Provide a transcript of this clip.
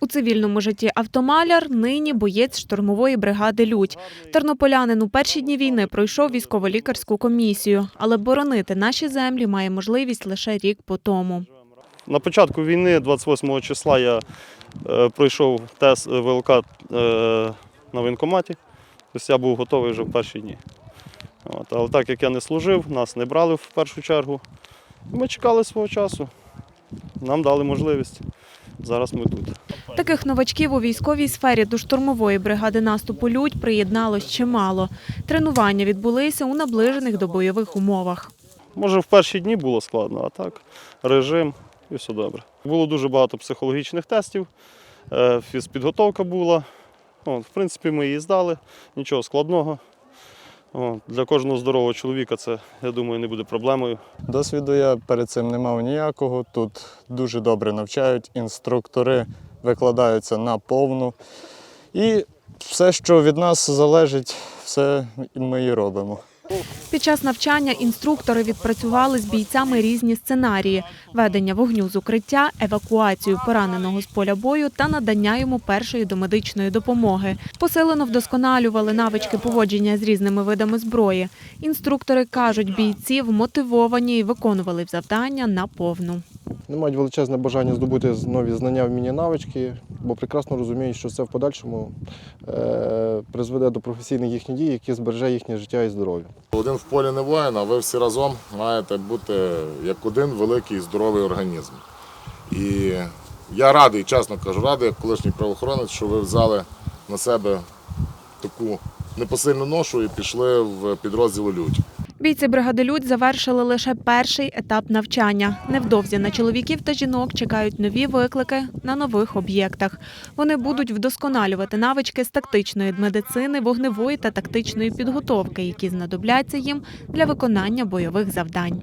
У цивільному житті автомаляр нині боєць штурмової бригади Людь. Тернополянин у перші дні війни пройшов військово-лікарську комісію, але боронити наші землі має можливість лише рік по тому. На початку війни, 28 числа, я е, пройшов тест е, ВЛК е, на воєнкоматі. Тобто я був готовий вже в перші дні. От. Але так як я не служив, нас не брали в першу чергу. Ми чекали свого часу. Нам дали можливість. Зараз ми тут. Таких новачків у військовій сфері до штурмової бригади наступу Людь приєдналось чимало. Тренування відбулися у наближених до бойових умовах. Може, в перші дні було складно, а так режим і все добре. Було дуже багато психологічних тестів, е, фізпідготовка була. В принципі, ми її здали, нічого складного. От, для кожного здорового чоловіка це, я думаю, не буде проблемою. Досвіду я перед цим не мав ніякого. Тут дуже добре навчають, інструктори викладаються на повну. І все, що від нас залежить, все ми і робимо. Під час навчання інструктори відпрацювали з бійцями різні сценарії: ведення вогню з укриття, евакуацію пораненого з поля бою та надання йому першої домедичної допомоги. Посилено вдосконалювали навички поводження з різними видами зброї. Інструктори кажуть, бійців мотивовані і виконували завдання на повну. Вони мають величезне бажання здобути нові знання, вміння, навички, бо прекрасно розуміють, що це в подальшому е, призведе до професійних їхніх дій, які збереже їхнє життя і здоров'я. Один в полі не воїн, а ви всі разом маєте бути як один великий здоровий організм. І я радий, чесно кажу, радий, як колишній правоохоронець, що ви взяли на себе таку непосильну ношу і пішли в підрозділ Людь. Бійці бригади Людь завершили лише перший етап навчання. Невдовзі на чоловіків та жінок чекають нові виклики на нових об'єктах. Вони будуть вдосконалювати навички з тактичної медицини, вогневої та тактичної підготовки, які знадобляться їм для виконання бойових завдань.